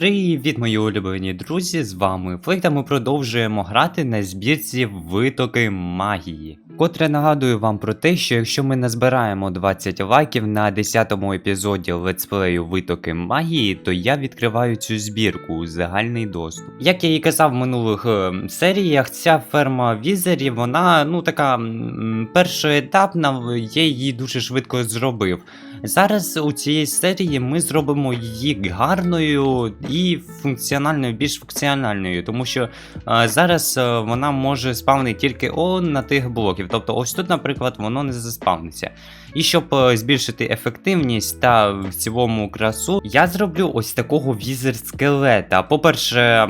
Привіт, мої улюблені друзі! З вами Флейта. Ми продовжуємо грати на збірці витоки магії. Котре нагадую вам про те, що якщо ми назбираємо 20 лайків на 10-му епізоді летсплею Витоки магії, то я відкриваю цю збірку у загальний доступ. Як я і казав в минулих е, серіях, ця ферма візерів, вона ну така м, першоетапна, я її дуже швидко зробив. Зараз у цій серії ми зробимо її гарною і функціональною, більш функціональною, тому що е, зараз е, вона може спавнити тільки он на тих блоків. Тобто, ось тут, наприклад, воно не заспавниться. І щоб е, збільшити ефективність та в цілому красу, я зроблю ось такого візер-скелета. По-перше,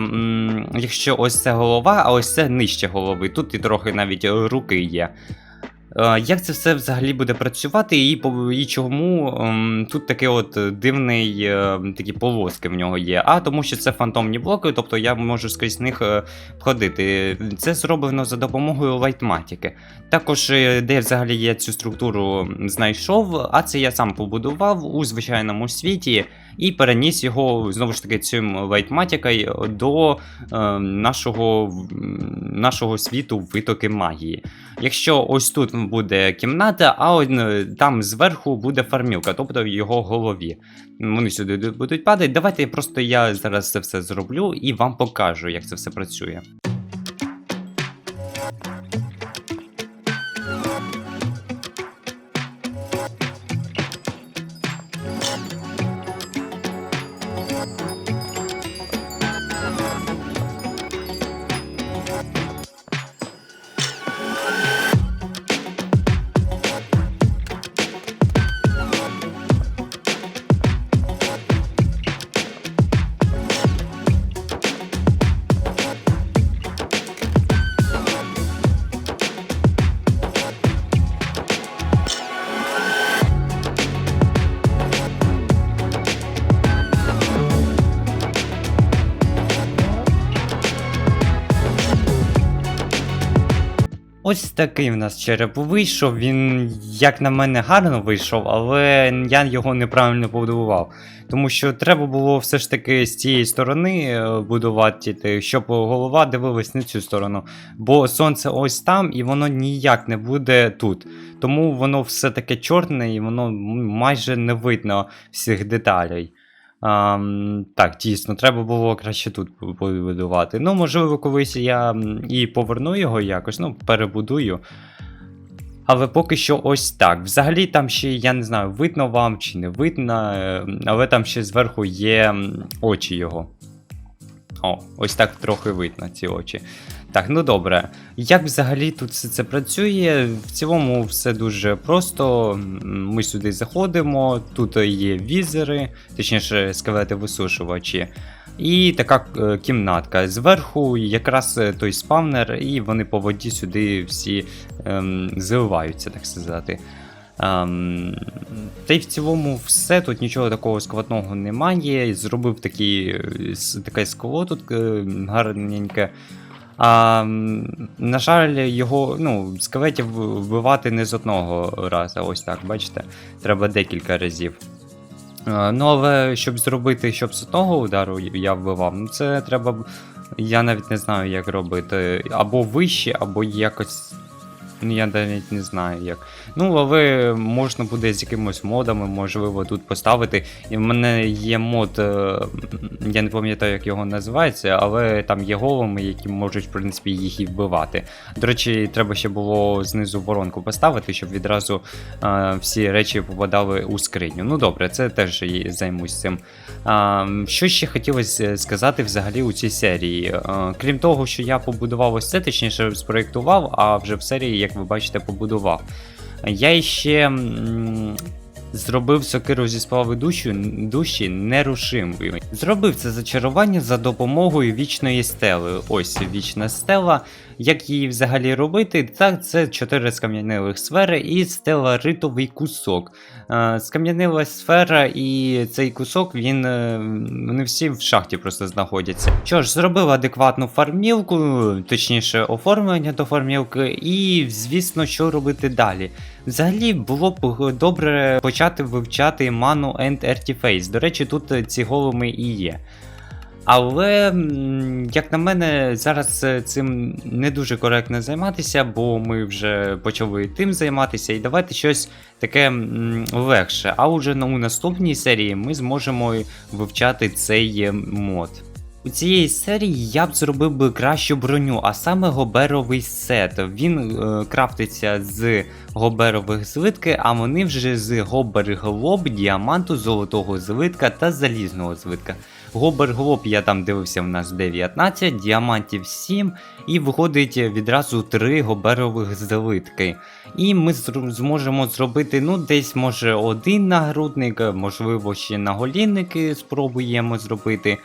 якщо ось це голова, а ось це нижче голови. Тут і трохи навіть руки є. Е, Як це все взагалі буде працювати, і, і чому ем, тут такий от дивний е, такі полоски в нього є? А тому що це фантомні блоки, тобто я можу скрізь них е, ходити. Це зроблено за допомогою лайтматіки. Також, е, де взагалі я цю структуру знайшов, а це я сам побудував у звичайному світі і переніс його знову ж таки цим лайтматікою до е, нашого, нашого світу витоки магії. Якщо ось тут буде кімната, а е, там зверху буде фармілка, тобто в його голові. Вони сюди будуть падати. Давайте просто я зараз це все зроблю і вам покажу, як це все працює. Ось такий в нас череп вийшов. Він, як на мене, гарно вийшов, але я його неправильно побудував. Тому що треба було все ж таки з цієї сторони е, будувати, щоб голова дивилась на цю сторону. Бо сонце ось там, і воно ніяк не буде тут. Тому воно все таке чорне і воно майже не видно всіх деталей. Так, дійсно, треба було краще тут побудувати. Ну, можливо, колись я і поверну його якось, ну, перебудую. Але поки що ось так. Взагалі там ще, я не знаю, видно вам чи не видно, е, але там ще зверху є очі його. О, ось так трохи видно ці очі. Так, ну добре. Як взагалі тут все це працює? В цілому все дуже просто. Ми сюди заходимо, тут є візери, точніше, скелети висушувачі. І така е, кімнатка. Зверху якраз е, той спавнер, і вони по воді сюди всі ем, зливаються, так сказати. Ем, та й в цілому все, тут нічого такого складного немає. Зробив такий, е, таке скло тут е, гарненьке. А, на жаль, його ну, скелетів вбивати не з одного разу. Ось так, бачите? Треба декілька разів. Ну, але щоб зробити, щоб з одного удару я вбивав, ну це треба. Я навіть не знаю, як робити. Або вище, або якось. Ну, я навіть не знаю як. Ну, але можна буде з якимось модами, можливо, тут поставити. І в мене є мод, е, я не пам'ятаю, як його називається, але там є голими, які можуть, в принципі, їх і вбивати. До речі, треба ще було знизу воронку поставити, щоб відразу е, всі речі попадали у скриню. Ну добре, це теж займусь цим. А, що ще хотілося сказати взагалі у цій серії? Е, крім того, що я побудував ось це, точніше спроєктував, а вже в серії, як ви бачите, побудував. Я ще зробив сокиру зі сплави душі, душі нерушимою. Зробив це зачарування за допомогою вічної стели. Ось вічна стела. Як її взагалі робити? Так, це чотири скам'янилих сфери і стеларитовий кусок. Е, Скам'янила сфера і цей кусок, він е, вони всі в шахті просто знаходяться. Що ж, зробив адекватну фармілку, точніше, оформлення до фармілки, і звісно, що робити далі. Взагалі було б добре почати вивчати ману and Artiface. До речі, тут е, ці голими і є. Але, як на мене, зараз е, цим не дуже коректно займатися, бо ми вже почали тим займатися, і давайте щось таке легше. А уже у наступній серії ми зможемо вивчати цей е, мод. У цієї серії я б зробив би кращу броню, а саме гоберовий сет. Він е, крафтиться з гоберових злитки, а вони вже з гобер глоб, діаманту, золотого злитка та залізного злитка. Гобер глоб я там дивився в нас 19, діамантів 7, і виходить відразу 3 гоберових злитки. І ми зможемо зробити, ну, десь може один нагрудник, можливо, ще наголінники спробуємо зробити.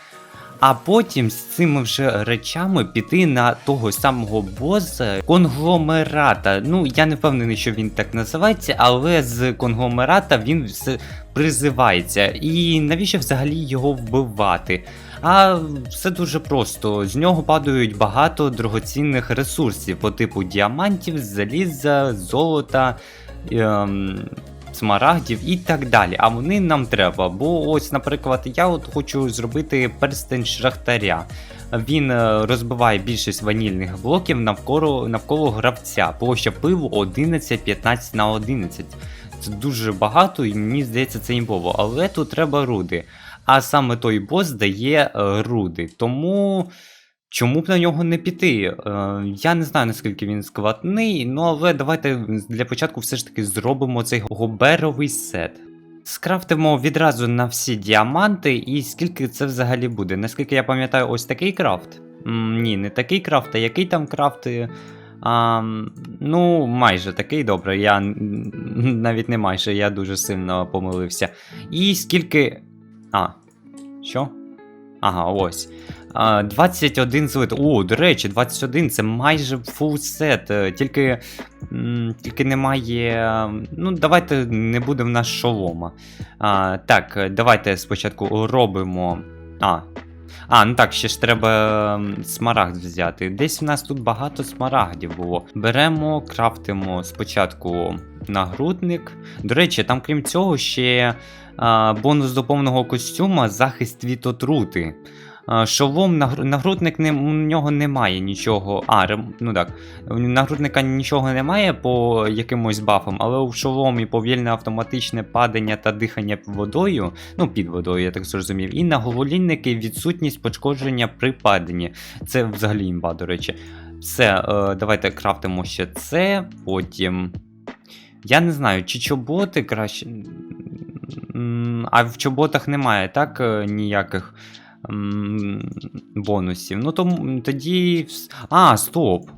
А потім з цими вже речами піти на того самого боса конгломерата. Ну, я не впевнений, що він так називається, але з конгломерата він все призивається. І навіщо взагалі його вбивати? А все дуже просто. З нього падають багато дорогоцінних ресурсів по типу діамантів, заліза, золота. Ем, смарагдів і так далі. А вони нам треба. Бо ось, наприклад, я от хочу зробити перстень шахтаря. Він е, розбиває більшість ванільних блоків навколо, навколо гравця. Площа пиву 11-15 на 11. Це дуже багато, і мені здається, це імбово. Але тут треба руди. А саме той бос дає е, руди. Тому. Чому б на нього не піти? Е, я не знаю наскільки він складний, ну але давайте для початку все ж таки зробимо цей гоберовий сет. Скрафтимо відразу на всі діаманти, і скільки це взагалі буде. Наскільки я пам'ятаю, ось такий крафт. М, ні, не такий крафт, а який там крафт. е, А, ну, майже такий добре. Я навіть не майже, я дуже сильно помилився. І скільки. А, що? Ага, ось. А, 21 злит. О, до речі, 21 це майже фул сет. Тільки, тільки немає. Ну, давайте не буде в нас шолома. А, так, давайте спочатку робимо. А. А, ну так, ще ж треба смарагд взяти. Десь в нас тут багато смарагдів було. Беремо, крафтимо спочатку нагрудник. До речі, там крім цього ще а, бонус до повного костюма захист від отрути. Шолом, нагрудник не, у нього немає нічого. А, ну так. Нагрудника нічого немає по якимось бафам, але у шоломі повільне автоматичне падання та дихання водою, ну під водою, я так зрозумів. І на гололінники відсутність пошкодження при паданні. Це взагалі імба, до речі. Все, е, давайте крафтимо ще це, потім. Я не знаю, чи чоботи краще. А в чоботах немає, так? е, Ніяких бонусів. Ну то м, тоді. А, стоп.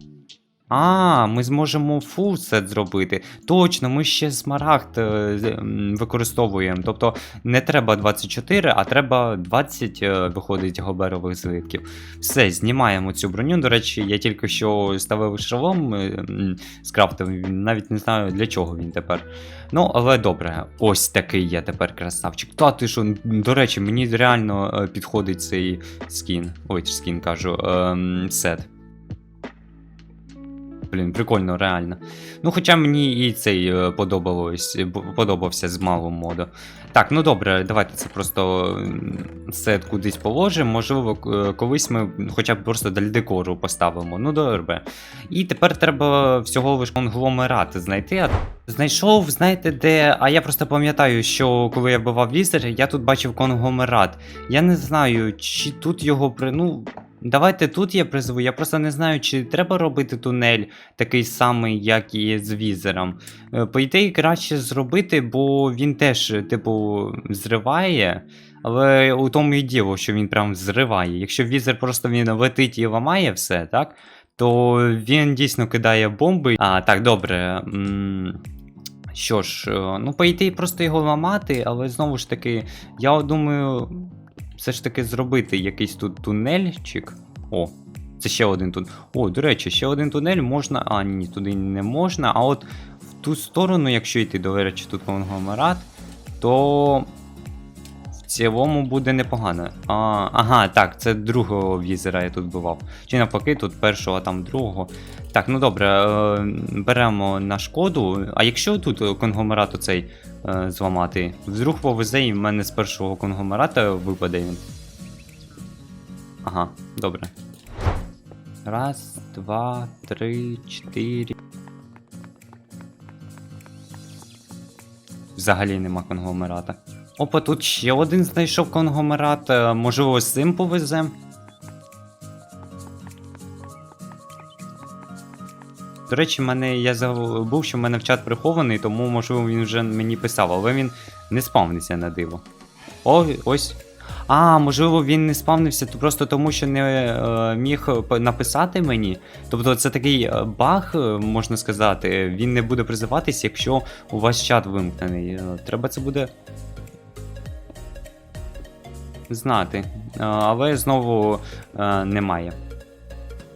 А, ми зможемо фул сет зробити. Точно, ми ще смарагд е, з- м, використовуємо. Тобто не треба 24, а треба 20 е, виходить гоберових злитків. Все, знімаємо цю броню. До речі, я тільки що ставив шолом, е, скрафтив, навіть не знаю для чого він тепер. Ну, але добре, ось такий я тепер красавчик. Та ти що, до речі, мені реально підходить цей скін. Ой, скін кажу, ем, сет. Блін, прикольно, реально. Ну, хоча мені і цей е, подобалось, подобався з малого моду. Так, ну добре, давайте це просто сет кудись положимо. Можливо, е, колись ми хоча б просто для декору поставимо. Ну добре. І тепер треба всього лиш конгломерат знайти. Знайшов, знаєте, де. А я просто пам'ятаю, що коли я вбивав візер, я тут бачив конгломерат. Я не знаю, чи тут його при. Ну, давайте тут я призову. Я просто не знаю, чи треба робити тунель такий самий, як і з візером. Е, По ідеї, краще зробити, бо він теж, типу, зриває. Але у тому і діло, що він прям зриває. Якщо візер просто він летить і ламає все, так? То він дійсно кидає бомби. А, так, добре. Що ж, е, ну, по ідеї, просто його ламати, але знову ж таки, я думаю, все ж таки зробити якийсь тут тунельчик. О, це ще один тут. О, до речі, ще один тунель можна. А, ні, туди не можна. А от в ту сторону, якщо йти, до речі, тут конгломерат, то в цілому буде непогано. А, ага, так, це другого візера я тут бував. Чи навпаки, тут першого, а там другого. Так, ну добре, е, беремо на шкоду. А якщо тут конгломерат оцей е, зламати, вдруг повезе і в мене з першого конгломерата випаде він. Ага, добре. Раз, два, три, чотири. Взагалі нема конгломерата. Опа, тут ще один знайшов конгломерат. е, Можливо, з цим повезем. До речі, мене я забув, що в мене в чат прихований, тому можливо він вже мені писав, але він не спавниться на диво. О, ось. А, можливо, він не спавнився то просто тому, що не е, міг написати мені. Тобто це такий е, баг, е, можна сказати, він не буде призиватись, якщо у вас чат вимкнений. Е, Треба це буде знати. Але знову е, немає.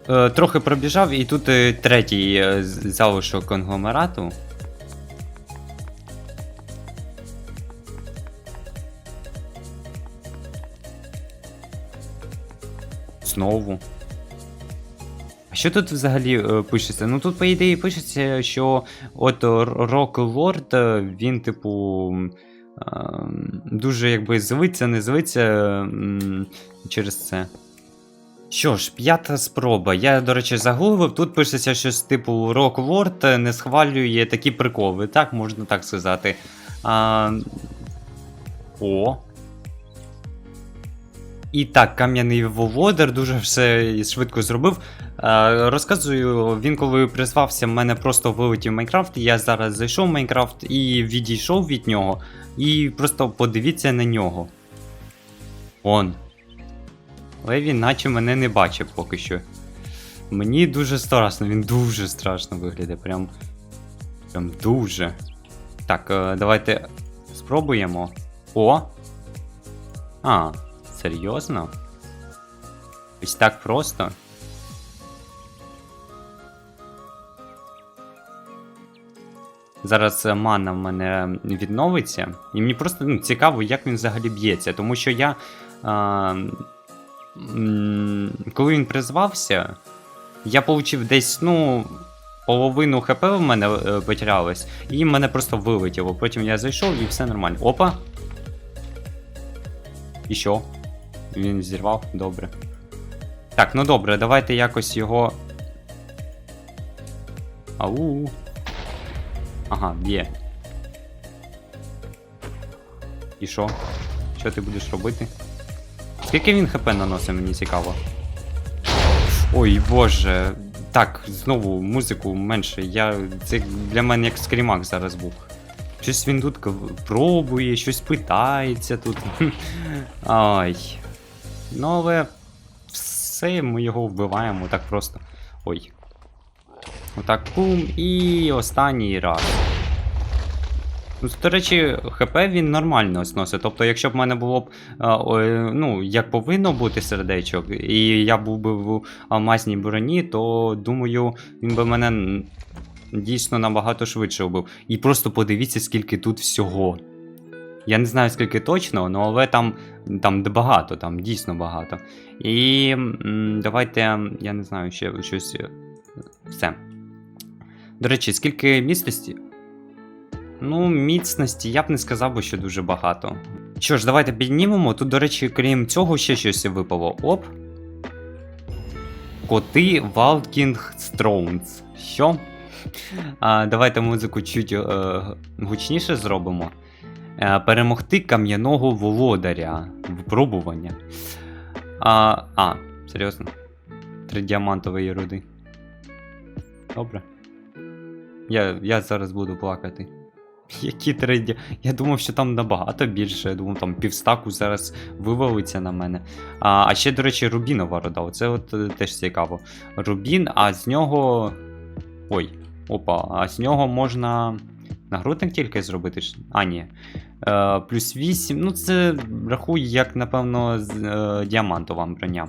Е, Трохи пробіжав, і тут е, третій е, залишок конгломерату. Знову. А що тут взагалі е, пишеться? Ну тут, по ідеї, пишеться, що от Рок Лорд, він, типу, е, дуже якби злиться, не злиться м, через це. Що ж, п'ята спроба. Я, до речі, загуглив. Тут пишеться щось типу Лорд не схвалює такі приколи, так можна так сказати. А... О. І так, кам'яний володар дуже все швидко зробив. Е, розказую, він коли призвався, в мене просто вилетів Майнкрафт. Я зараз зайшов в Майнкрафт і відійшов від нього. І просто подивіться на нього. Он. Але він наче мене не бачив поки що. Мені дуже страшно, він дуже страшно виглядає. Прям. Прям дуже. Так, е, давайте спробуємо. О! А, серйозно? Ось так просто. Зараз е, мана в мене відновиться, і мені просто ну, цікаво, як він взагалі б'ється, тому що я. А, м, коли він призвався, я отримав десь, ну, половину хп в мене е, потерялось, і мене просто вилетіло. Потім я зайшов і все нормально. Опа! І що? Він зірвав? Добре. Так, ну добре, давайте якось його. Ау. Ага, б'є. І що? Що ти будеш робити? Скільки він хп наносить, мені цікаво. Ой, боже. Так, знову музику менше. Я. Це для мене як скрімак зараз був. Щось він тут пробує, щось питається тут. Ай. Ну, але все, ми його вбиваємо так просто. Ой. Отак пум. І останній раз. Ну, до речі, ХП він нормально зносить. Тобто, якщо б в мене було б, е, о, ну, як повинно бути сердечок, і я був би в алмазній броні, то думаю, він би мене дійсно набагато швидше вбив. І просто подивіться, скільки тут всього. Я не знаю, скільки точно, ну, але там, там багато, там дійсно багато. І давайте, я не знаю, ще щось. е, Все. До речі, скільки міцності? Ну, міцності я б не сказав що дуже багато. Що ж, давайте піднімемо. Тут, до речі, крім цього, ще щось випало. Оп. Коти Валкінг Строунс. Що? А, давайте музику чуть е, гучніше зробимо. Е, перемогти кам'яного володаря. Випробування. А, а, серйозно. Три діамантової руди. Добре. Я, я зараз буду плакати. Які три. Я думав, що там набагато більше. Я думав, там півстаку зараз вивалиться на мене. А, а ще, до речі, Рубінова рода. Оце от е, теж цікаво. Рубін, а з нього. Ой, опа, а з нього можна. Нагрудник тільки зробити. А, ні. Е, плюс 8. Ну, це рахуй, як, напевно, з- е, діамантова броня.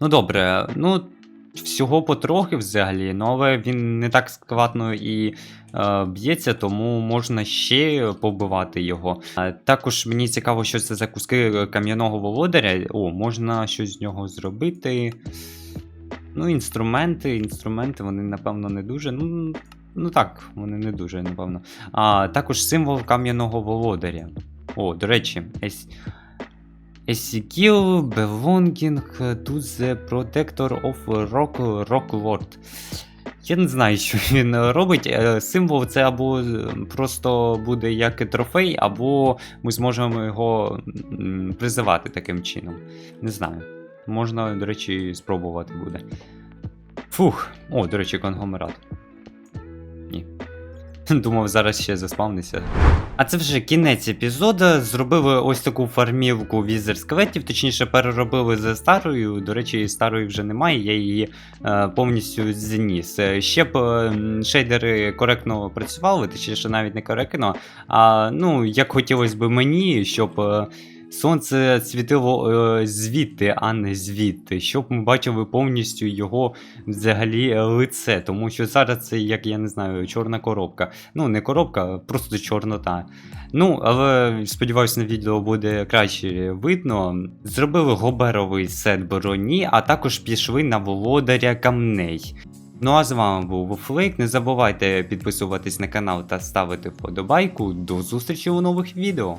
Ну, добре, ну. Всього потрохи взагалі, але він не так складно і е, б'ється, тому можна ще побивати його. Е, також мені цікаво, що це за куски кам'яного володаря. О, можна щось з нього зробити. Ну, інструменти, інструменти, вони, напевно, не дуже. Ну, ну так, вони не дуже, напевно. А також символ кам'яного володаря. О, до речі, ес... Ezekiel belonging to the protector of rock, rock lord. Я не знаю, що він робить. Е, Символ це або просто буде як трофей, або ми зможемо його призивати таким чином. Не знаю. Можна, до речі, спробувати буде. Фух. О, до речі, конгломерат. Думав, зараз ще заспавнися. А це вже кінець епізоду. Зробили ось таку фармівку візер скелетів, точніше, переробили за старою. До речі, старої вже немає, я її е, повністю зніс. Е, Ще б е, шейдери коректно працювали, точніше, навіть не коректно. А ну, як хотілося б мені, щоб. е, Сонце світило е, звідти, а не звідти, щоб ми бачили повністю його взагалі е, лице, тому що зараз це, як я не знаю, чорна коробка. Ну, не коробка, просто чорнота. Ну, але сподіваюся, на відео буде краще видно. Зробили гоберовий сет броні, а також пішли на володаря камней. Ну а з вами був Вуфлейк. Не забувайте підписуватись на канал та ставити вподобайку. До зустрічі у нових відео.